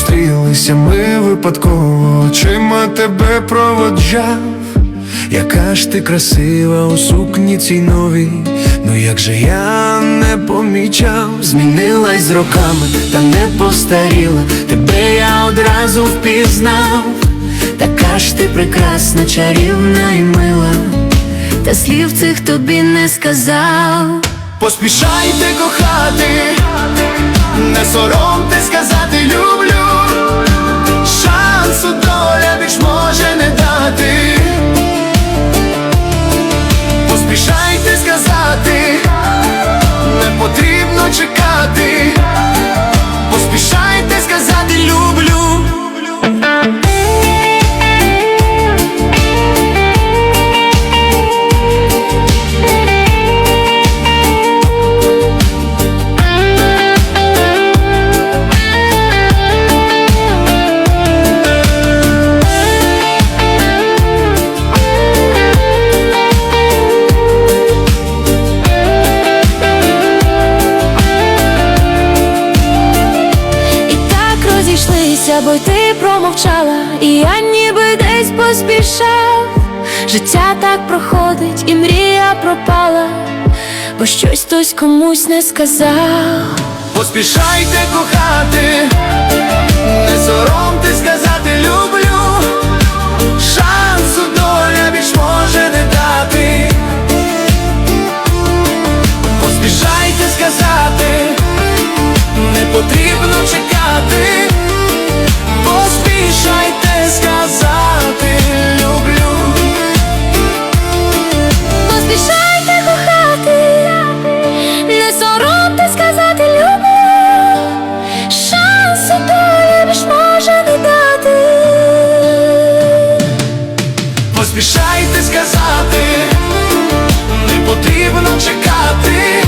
зустрілися ми випадково, очима тебе проводжав. Яка ж ти красива у сукні цій новій, ну як же я не помічав, змінилась з роками, та не постаріла, тебе я одразу впізнав, така ж ти прекрасна, чарівна і мила, Та слів цих тобі не сказав. поспішайте кохати, не соромте розійшлися, бо й ти промовчала, і я ніби десь поспішав. Життя так проходить, і мрія пропала, бо щось хтось комусь не сказав. Поспішайте кохати, Поспішайте сказати, не потрібно чекати,